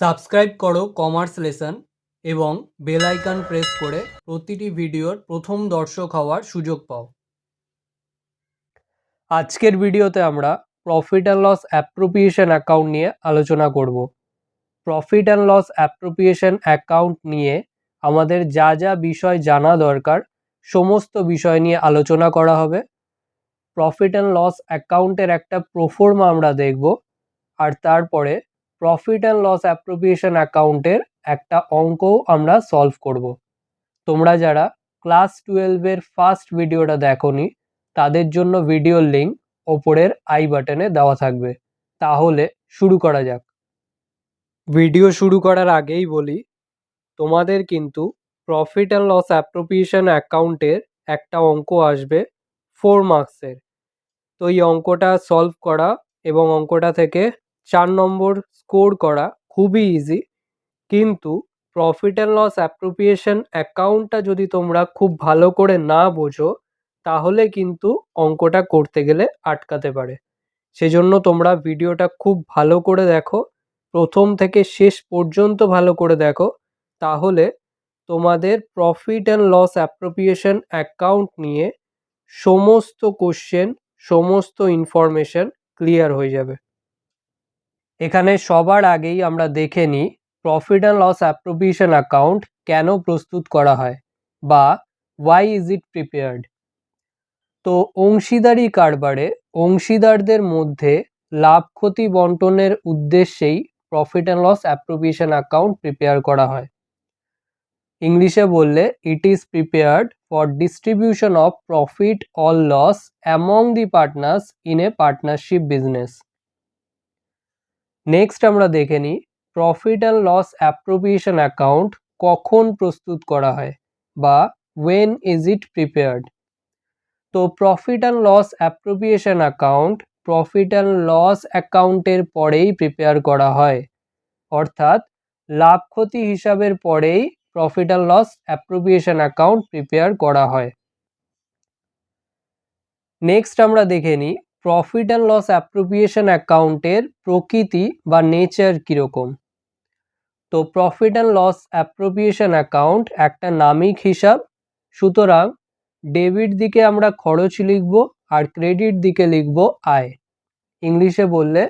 Subscribe করো commerce lesson এবং bell icon press করে প্রতিটি ভিডিওর প্রথম দর্শক হওয়ার সুযোগ পাও। আজকের ভিডিওতে আমরা profit and loss appropriation account নিয়ে আলোচনা করব। Profit and loss appropriation account নিয়ে আমাদের যা যা বিষয় জানা দরকার সমস্ত বিষয় নিয়ে আলোচনা করা হবে। প্রফিট অ্যান্ড লস অ্যাকাউন্টের একটা প্রোফর্মা আমরা দেখব আর তারপরে প্রফিট অ্যান্ড লস অ্যাপ্রোপ্রিয়েশন অ্যাকাউন্টের একটা অঙ্কও আমরা সলভ করব। তোমরা যারা ক্লাস টুয়েলভের ফার্স্ট ভিডিওটা দেখোনি, তাদের জন্য ভিডিওর লিঙ্ক ওপরের আই বাটনে দেওয়া থাকবে। তাহলে শুরু করা যাক। ভিডিও শুরু করার আগেই বলি, তোমাদের কিন্তু প্রফিট অ্যান্ড লস অ্যাপ্রোপ্রিয়েশন অ্যাকাউন্টের একটা অঙ্ক আসবে ফোর মার্কসের তো এই অঙ্কটা সলভ করা এবং অঙ্কটা থেকে চার নম্বর স্কোর করা খুবই ইজি কিন্তু প্রফিট অ্যান্ড লস অ্যাপ্রোপ্রিয়েশন অ্যাকাউন্টটা যদি তোমরা খুব ভালো করে না বোঝো, তাহলে কিন্তু অঙ্কটা করতে গেলে আটকাতে পারে। সেজন্য তোমরা ভিডিওটা খুব ভালো করে দেখো, প্রথম থেকে শেষ পর্যন্ত ভালো করে দেখো, তাহলে তোমাদের profit and loss appropriation account নিয়ে সমস্ত কোশ্চেন সমস্ত ইনফরমেশন ক্লিয়ার হয়ে যাবে। এখানে সবার আগেই আমরা দেখে নিই profit and loss appropriation account কেন প্রস্তুত করা হয় বা ওয়াই ইজ ইট প্রিপেয়ার্ড তো অংশীদারি কারবারে অংশীদারদের মধ্যে লাভ ক্ষতি বন্টনের উদ্দেশ্যেই profit and loss appropriation account prepare করা হয়। ইংলিশে বললে it is prepared for distribution of profit all loss among the partners in a partnership business next আমরা দেখে নিই profit and loss appropriation account কখন প্রস্তুত করা হয় বা ওয়েন ইজ ইট প্রিপেয়ার্ড তো profit and loss appropriation account profit and loss অ্যাকাউন্টের পরেই প্রিপেয়ার করা হয়। অর্থাৎ লাভ ক্ষতি হিসাবের পরেই profit and loss appropriation account prepare করা হয়। নেক্সট আমরা দেখে নিই প্রফিট অ্যান্ড লস অ্যাপ্রোপ্রিয়েশন অ্যাকাউন্টের প্রকৃতি বা নেচার কীরকম? তো profit and loss appropriation account একটা নামিক হিসাব। সুতরাং ডেবিট দিকে আমরা খরচ লিখব আর ক্রেডিট দিকে লিখব আয়। ইংলিশে বললে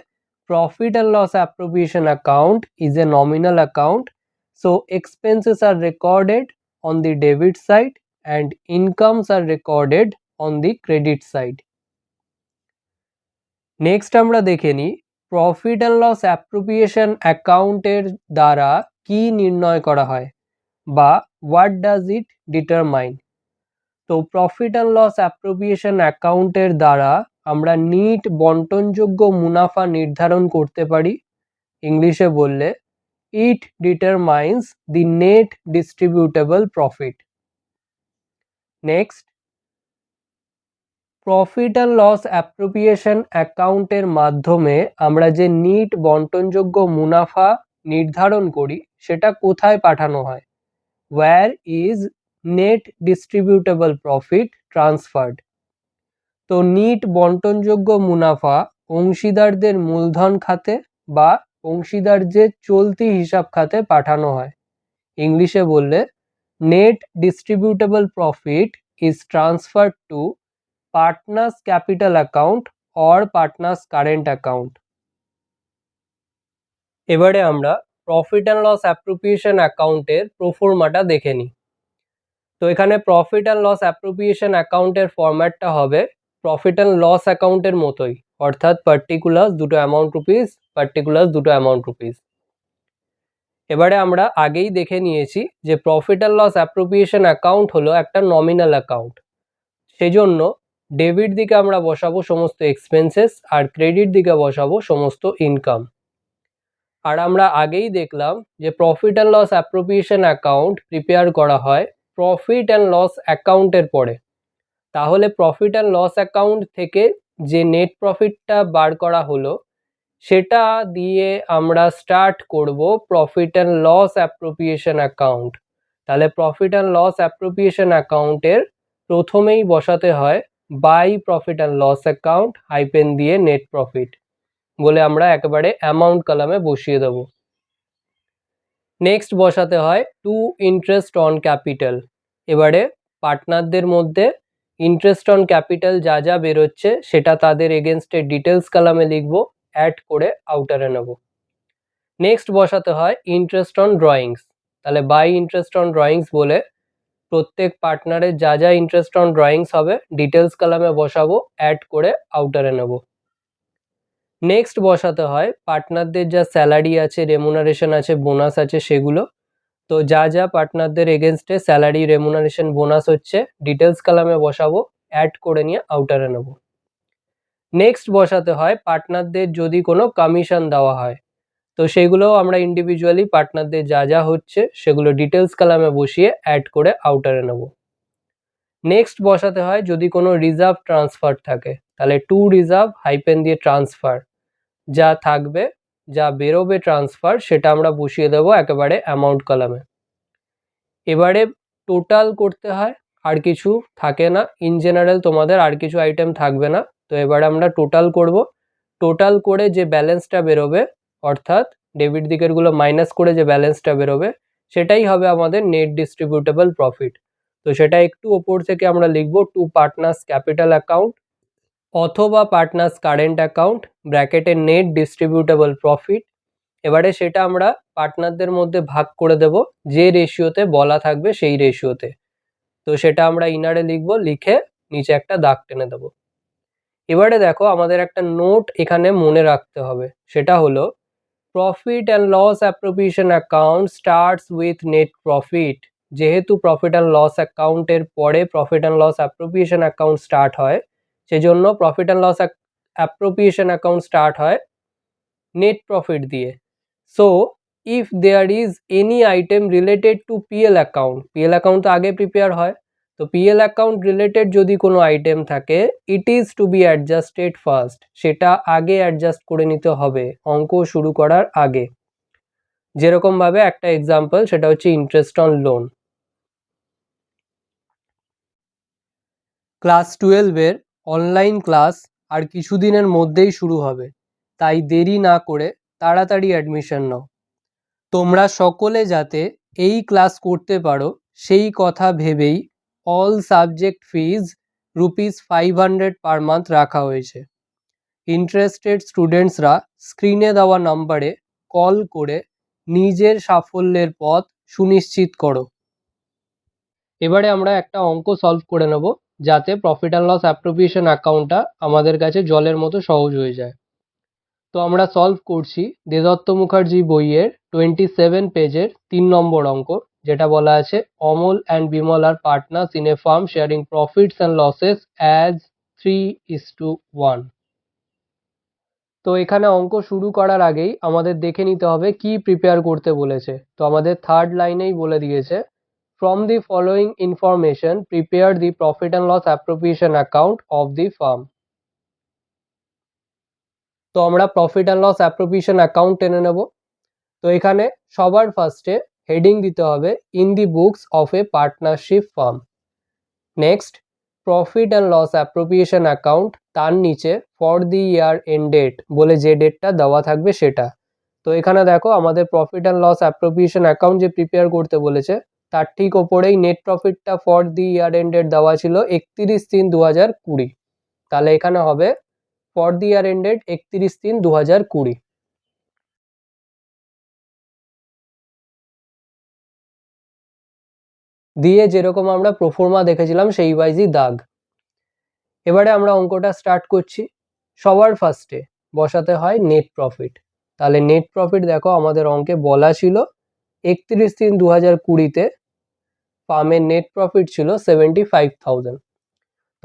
profit and loss appropriation account is a nominal account so expenses are recorded on the debit side and incomes are recorded on the credit side next আমরা দেখে নিই প্রফিট অ্যান্ড লস অ্যাপ্রোপ্রিয়েশন অ্যাকাউন্টের দ্বারা কি নির্ণয় করা হয় বা হোয়াট ডাজ ইট ডিটারমাইন তো প্রফিট অ্যান্ড লস অ্যাপ্রোপ্রিয়েশন অ্যাকাউন্টের দ্বারা আমরা নিট বন্টনযোগ্য মুনাফা নির্ধারণ করতে পারি। ইংলিশে বললে it determines the net distributable profit next profit and loss appropriation অ্যাকাউন্টের মাধ্যমে আমরা যে নিট বন্টনযোগ্য মুনাফা নির্ধারণ করি, সেটা কোথায় পাঠানো হয়? Where is net distributable profit transferred তো নিট বন্টনযোগ্য মুনাফা অংশীদারদের মূলধন খাতে বা অংশীদার যে চলতি হিসাব খাতে পাঠানো হয়। ইংলিশে বললে net distributable profit is transfer to partners capital account or partners current account এবারে আমরা প্রফিট অ্যান্ড লস অ্যাপ্রোপ্রিয়েশন অ্যাকাউন্টের প্রোফর্মাটা দেখে নিই। তো এখানে প্রফিট অ্যান্ড লস অ্যাপ্রোপ্রিয়েশন অ্যাকাউন্টের ফরম্যাটটা হবে প্রফিট অ্যান্ড লস অ্যাকাউন্টের মতোই, অর্থাৎ পার্টিকুলার দুটো অ্যামাউন্ট রুপিস পার্টিকুলার দুটো অ্যামাউন্ট রুপিস এবারে আমরা আগেই দেখে নিয়েছি যে profit and loss appropriation account হলো একটা নমিনাল অ্যাকাউন্ট সেজন্য ডেবিট দিকে আমরা বসাবো সমস্ত এক্সপেন্সেস আর ক্রেডিট দিকে বসাবো সমস্ত ইনকাম আর আমরা আগেই দেখলাম যে profit and loss appropriation account prepare করা হয় প্রফিট অ্যান্ড লস অ্যাকাউন্টের পরে। তাহলে প্রফিট অ্যান্ড লস অ্যাকাউন্ট থেকে যে নেট প্রফিটটা বার করা হলো, সেটা দিয়ে আমরা স্টার্ট করব profit and loss appropriation account তাহলে প্রফিট অ্যান্ড লস অ্যাপ্রোপ্রিয়েশন অ্যাকাউন্টের প্রথমেই বসাতে হয় by profit and loss account hyphen দিয়ে নেট প্রফিট বলে আমরা একেবারে অ্যামাউন্ট কলামে বসিয়ে দেবো। নেক্সট বসাতে হয় টু ইন্টারেস্ট অন ক্যাপিটাল এবারে পার্টনারদের মধ্যে ইন্টারেস্ট অন ক্যাপিটাল যা যা বেরোচ্ছে সেটা তাদের এগেনস্টে ডিটেলস কালামে লিখব অ্যাড করে আউটারে নেব। নেক্সট বসাতে হয় ইন্টারেস্ট অন ড্রয়িংস তাহলে বাই ইন্টারেস্ট অন ড্রয়িংস বলে প্রত্যেক পার্টনারের যা যা ইন্টারেস্ট অন ড্রয়িংস হবে ডিটেলস কালামে বসাবো অ্যাড করে আউটারে নেব। নেক্সট বসাতে হয় পার্টনারদের যা স্যালারি আছে রেমুনারেশন আছে বোনাস আছে সেগুলো। তো যা যা পার্টনারদের এগেনস্টে স্যালারি রেমুনারেশন বোনাস হচ্ছে ডিটেলস কালামে বসাবো অ্যাড করে নিয়ে আউটারে নেব। নেক্সট বসাতে হয় পার্টনারদের যদি কোনো কমিশন দেওয়া হয় তো সেগুলোও আমরা ইন্ডিভিজুয়ালি পার্টনারদের যা যা হচ্ছে, সেগুলো ডিটেলস কালামে বসিয়ে অ্যাড করে আউটারে নেব। নেক্সট বসাতে হয় যদি কোনো রিজার্ভ ট্রান্সফার থাকে, তাহলে টু রিজার্ভ হাইপেন দিয়ে ট্রান্সফার যা থাকবে, যা বেরোবে ট্রান্সফার সেটা আমরা বসিয়ে দেবো একেবারে অ্যামাউন্ট কলামে এবারে টোটাল করতে হয়, আর কিছু থাকে না ইন জেনারেল তোমাদের আর কিছু আইটেম থাকবে না, তো এবারে আমরা টোটাল করব। টোটাল করে যে ব্যালেন্সটা বেরোবে অর্থাৎ ডেবিট দিকেরগুলো মাইনাস করে যে ব্যালেন্সটা বেরোবে, সেটাই হবে আমাদের নেট ডিস্ট্রিবিউটেবল প্রফিট তো সেটা একটু ওপর থেকে আমরা লিখব টু পার্টনার্স ক্যাপিটাল অ্যাকাউন্ট অথবা পার্টনার্স কারেন্ট অ্যাকাউন্ট ব্র্যাকেটে নেট ডিস্ট্রিবিউটেবল প্রফিট এবারে সেটা আমরা পার্টনারদের মধ্যে ভাগ করে দেব, যে রেশিওতে বলা থাকবে সেই রেশিওতে তো। সেটা আমরা ইনারে লিখব, লিখে নিচে একটা দাগ টেনে দেব। এবারে দেখো আমাদের একটা নোট এখানে মনে রাখতে হবে, সেটা হলো profit and loss appropriation account starts with net profit যেহেতু প্রফিট অ্যান্ড লস অ্যাকাউন্টের পরে profit and loss appropriation account start হয়, সেজন্য profit and loss appropriation account start হয় নেট প্রফিট দিয়ে। So if there is any item related to PL account PL account তো আগে prepare হয়। তো পিএল অ্যাকাউন্ট রিলেটেড যদি কোনো আইটেম থাকে it is to be adjusted first সেটা আগে অ্যাডজাস্ট করে নিতে হবে, অঙ্ক শুরু করার আগে। যেরকমভাবে একটা এক্সাম্পল সেটা হচ্ছে ইন্টারেস্ট অন লোন ক্লাস টুয়েলভের অনলাইন ক্লাস আর কিছুদিনের মধ্যেই শুরু হবে। তাই দেরি না করে তাড়াতাড়ি অ্যাডমিশন নাও। তোমরা সকলে যাতে এই ক্লাস করতে পারো, সেই কথা ভেবেই all subject fees rupees five hundred per month রাখা হয়েছে ইন্টারেস্টেড স্টুডেন্টসরা স্ক্রিনে দেওয়া নাম্বারে কল করে নিজের সাফল্যের পথ সুনিশ্চিত করো এবারে আমরা একটা অঙ্ক সলভ করে নেব যাতে প্রফিট অ্যান্ড লস অ্যাপ্রোপ্রিয়েশন অ্যাকাউন্টটা আমাদের কাছে জলের মতো সহজ হয়ে যায় তো আমরা সলভ করছি দেদত্ত মুখার্জি বইয়ের টোয়েন্টি সেভেন পেজের তিন নম্বর অঙ্ক যেটা বলা আছে, Amal and Bimal are partners in a firm sharing profits and losses as three is to one তো এখানে অঙ্ক শুরু করার আগেই আমাদের দেখে নিতে হবে কি প্রিপেয়ার করতে বলেছে। তো আমাদের থার্ড লাইনেই বলে দিয়েছে from the following information prepare the profit and loss appropriation account of the firm তো আমরা profit and loss appropriation account টেনে নেব। তো এখানে সবার ফার্স্টে হেডিং দিতে হবে in the books of a partnership firm next profit and loss appropriation account তার নিচে for the year end date বলে যে ডেটটা দেওয়া থাকবে সেটা। তো এখানে দেখো আমাদের profit and loss appropriation account যে প্রিপেয়ার করতে বলেছে, তার ঠিক ওপরেই নেট প্রফিটটা for the year end date দেওয়া ছিল একত্রিশ তিন দু হাজার কুড়ি। তাহলে এখানে হবে ফর দি ইয়ার এন্ডেড একত্রিশ তিন দু হাজার কুড়ি। দিয়ে যেরকম আমরা প্রোফর্মা দেখেছিলাম, সেই ওয়াইজই দাগ। এবারে আমরা অঙ্কটা স্টার্ট করছি। সবার ফার্স্টে বসাতে হয় নেট প্রফিট তাহলে নেট প্রফিট দেখো, আমাদের অঙ্কে বলা ছিল একত্রিশ তিন দু হাজার কুড়িতে ফার্মের নেট প্রফিট ছিল সেভেন্টি ফাইভ থাউজেন্ড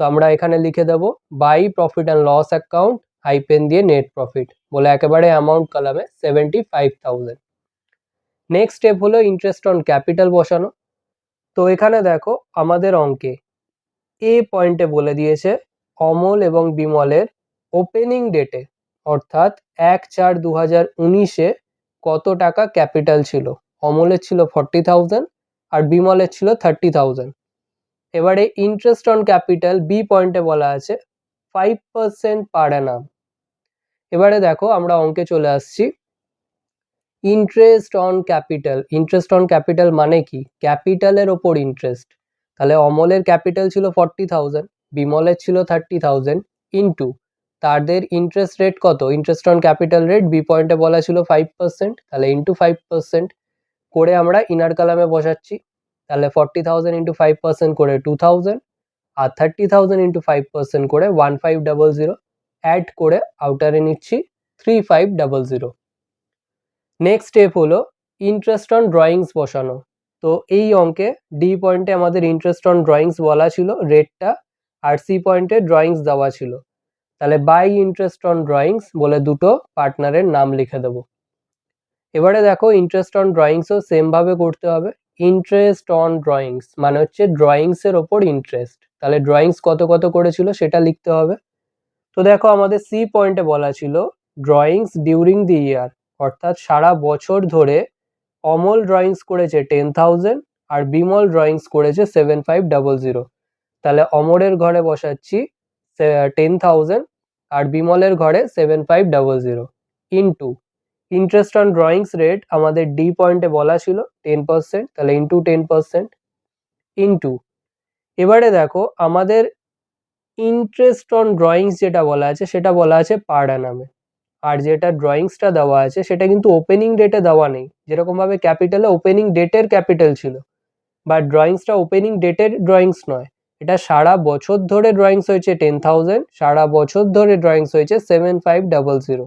তো আমরা এখানে লিখে দেব by profit and loss account hyphen দিয়ে নেট প্রফিট বলে একেবারে অ্যামাউন্ট কলামে seventy five thousand next step হলো ইন্টারেস্ট অন ক্যাপিটাল বসানো। তো এখানে দেখো আমাদের অঙ্কে এ পয়েন্টে বলে দিয়েছে অমল এবং বিমলের ওপেনিং ডেটে অর্থাৎ এক চার দু হাজার উনিশে কত টাকা ক্যাপিটাল ছিল? অমলের ছিল ফর্টি থাউজেন্ড আর বিমলের ছিল থার্টি থাউজেন্ড এবারে ইন্টারেস্ট অন ক্যাপিটাল বি পয়েন্টে বলা আছে ফাইভ পার্সেন্ট পার অ্যানাম এবারে দেখো আমরা অঙ্কে চলে আসছি। Interest on capital interest on capital মানে কি? ক্যাপিটালের ওপর ইন্টারেস্ট তাহলে অমলের ক্যাপিটাল ছিল ফর্টি থাউজেন্ড বিমলের ছিল থার্টি থাউজেন্ড ইন্টু তাদের ইন্টারেস্ট রেট কত? Interest on capital rate B পয়েন্টে বলা ছিল ফাইভ পার্সেন্ট তাহলে ইন্টু ফাইভ পার্সেন্ট করে আমরা ইনার কালামে বসাচ্ছি। তাহলে forty thousand into five percent করে টু থাউজেন্ড আর thirty thousand into five percent করে one five double zero add করে আউটারে নিচ্ছি three five double zero next step হলো ইন্টারেস্ট অন ড্রয়িংস বসানো। তো এই অঙ্কে ডি পয়েন্টে আমাদের ইন্টারেস্ট অন ড্রয়িংস বলা ছিল রেটটা আর সি পয়েন্টে ড্রয়িংস দেওয়া ছিল। তাহলে বাই ইন্টারেস্ট অন ড্রয়িংস বলে দুটো পার্টনারের নাম লিখে দেবো। এবারে দেখো ইন্টারেস্ট অন ড্রয়িংসও সেমভাবে করতে হবে। ইন্টারেস্ট অন ড্রয়িংস মানে হচ্ছে ড্রয়িংসের ওপর ইন্টারেস্ট তাহলে ড্রয়িংস কত কত করেছিল সেটা লিখতে হবে। তো দেখো আমাদের সি পয়েন্টে বলা ছিল ড্রয়িংস ডিউরিং দি ইয়ার অর্থাৎ সারা বছর ধরে অমল ড্রয়িংস করেছে টেন থাউজেন্ড আর বিমল ড্রয়িংস করেছে সেভেন ফাইভ ডাবল জিরো তাহলে অমরের ঘরে বসাচ্ছি টেন থাউজেন্ড আর বিমলের ঘরে seven five double zero into interest on drawings rate আমাদের ডি পয়েন্টে বলা ছিল টেন পার্সেন্ট তাহলে ইন্টু টেন পার্সেন্ট ইন্টু এবারে দেখো আমাদের ইন্টারেস্ট অন ড্রয়িংস যেটা বলা আছে, সেটা বলা আছে পার অ্যানামে আর যেটা ড্রয়িংসটা দেওয়া আছে, সেটা কিন্তু ওপেনিং ডেটে দেওয়া নেই। যেরকমভাবে ক্যাপিটালে ওপেনিং ডেটের ক্যাপিটাল ছিল বাট ড্রয়িংসটা ওপেনিং ডেটের ড্রয়িংস নয়। এটা সারা বছর ধরে ড্রয়িংস হয়েছে টেন থাউজেন্ড সারা বছর ধরে ড্রয়িংস হয়েছে সেভেন ফাইভ ডাবল জিরো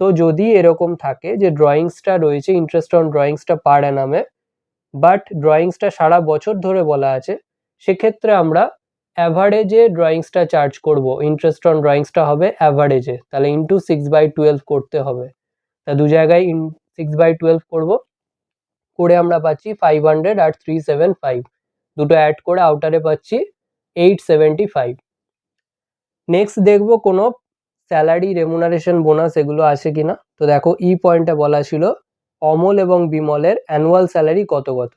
তো যদি এরকম থাকে যে ড্রয়িংসটা রয়েছে ইন্টারেস্ট অন ড্রয়িংসটা পার অ্যানামে বাট ড্রয়িংসটা সারা বছর ধরে বলা আছে, সেক্ষেত্রে আমরা অ্যাভারেজে ড্রয়িংসটা চার্জ করব। ইন্টারেস্ট অন ড্রয়িংসটা হবে অ্যাভারেজে তাহলে ইন্টু সিক্স বাই টুয়েলভ করতে হবে। তা দু জায়গায় ইন সিক্স বাই টুয়েলভ করব। করে আমরা পাচ্ছি ফাইভ হান্ড্রেড আর থ্রি সেভেন ফাইভ দুটো অ্যাড করে আউটারে পাচ্ছি এইট সেভেন্টি ফাইভ নেক্সট দেখব কোনো স্যালারি রেমুনারেশন বোনাস এগুলো আছে কিনা। তো দেখো ই পয়েন্টে বলা ছিল অমল এবং বিমলের অ্যানুয়াল স্যালারি কত কত।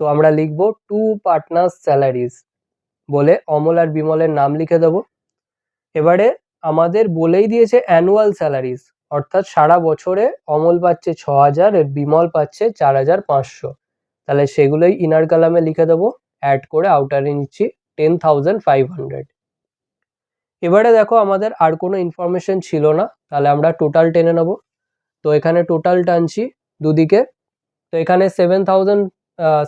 তো আমরা লিখব টু পার্টনার্স স্যালারিজ বলে অমল আর বিমলের নাম লিখে দেব। এবারে আমাদের বলেই দিয়েছে অ্যানুয়াল স্যালারিজ অর্থাৎ সারা বছরে অমল পাচ্ছে ছ হাজার আর বিমল পাচ্ছে চার হাজার পাঁচশো। তাহলে সেগুলোই ইনার কালামে লিখে দেবো। অ্যাড করে আউটারে নিচ্ছি টেন থাউজেন্ড ফাইভ হান্ড্রেড এবারে দেখো আমাদের আর কোনো ইনফরমেশন ছিল না, তাহলে আমরা টোটাল টেনে নেব। তো এখানে টোটাল টানছি দুদিকে। তো এখানে seven thousand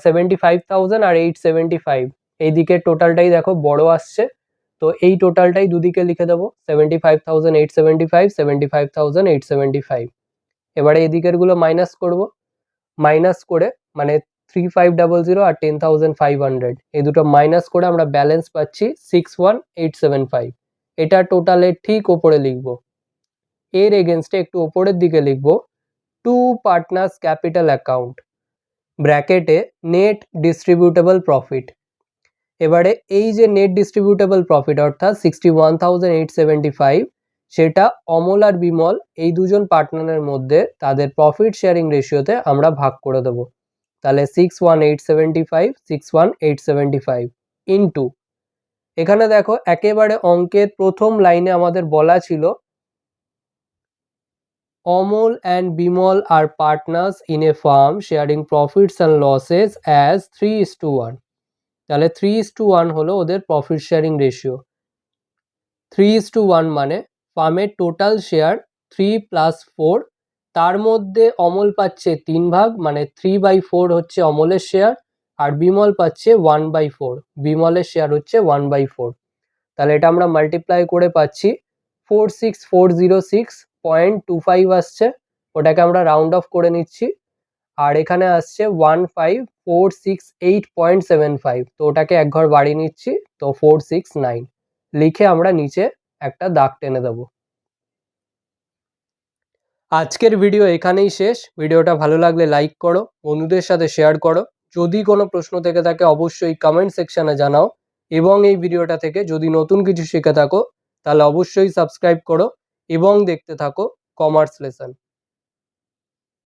seventy five thousand আর এইট সেভেন্টি ফাইভ এই দিকের টোটালটাই দেখো, বড় আসছে। তো এই টোটালটাই দুদিকে লিখে দেবো seventy five thousand eight seventy five seventy five thousand eight seventy five এবারে এই দিকেরগুলো মাইনাস করব। মাইনাস করে মানে থ্রি ফাইভ ডাবল জিরো আর টেন থাউজেন্ড ফাইভ হান্ড্রেড এই দুটো মাইনাস করে আমরা ব্যালেন্স পাচ্ছি six one eight seven five এটা টোটালের ঠিক ওপরে লিখব। এর এগেনস্টে একটু ওপরের দিকে লিখব। টু পার্টনার্স ক্যাপিটাল অ্যাকাউন্ট ব্র্যাকেটে নেট ডিস্ট্রিবিউটেবল প্রফিট এবারে এই যে নেট ডিস্ট্রিবিউটেবল প্রফিট অর্থাৎ sixty one thousand eight seventy five সেটা অমল আর বিমল, এই দুজন পার্টনারের মধ্যে তাদের প্রফিট শেয়ারিং রেশিওতে আমরা ভাগ করে দেব। তাহলে six one eight seventy five six one eight seventy five into এখানে দেখো, একেবারে অঙ্কের প্রথম লাইনে আমাদের বলা ছিল, Amal and Bimal R partners in a firm sharing profits and losses as three is to one তাহলে থ্রি ইস টু ওয়ান হলো ওদের profit sharing ratio three is to one মানে ফার্মের total share three plus four তার মধ্যে অমল পাচ্ছে তিন ভাগ মানে থ্রি বাই ফোর হচ্ছে অমলের শেয়ার আর বিমল পাচ্ছে ওয়ান বাই ফোর বিমলের শেয়ার হচ্ছে ওয়ান বাই ফোর তাহলে এটা আমরা মাল্টিপ্লাই করে পাচ্ছি four six four zero six point two five আসছে, ওটাকে আমরা রাউন্ড অফ করে নিচ্ছি। আর এখানে আসছে one five four six eight point seven five তো ওটাকে এক ঘর বাড়িয়ে নিচ্ছি, তো ফোর সিক্স নাইন লিখে আমরা নিচে একটা দাগ টেনে দেবো। আজকের ভিডিও এখানেই শেষ। ভিডিওটা ভালো লাগলে লাইক করো, বন্ধুদের সাথে শেয়ার করো। যদি কোনো প্রশ্ন থেকে থাকে, অবশ্যই কমেন্ট সেকশানে জানাও। এবং এই ভিডিওটা থেকে যদি নতুন কিছু শিখে থাকো, তাহলে অবশ্যই সাবস্ক্রাইব করো। এবং দেখতে থাকো কমার্স লেসন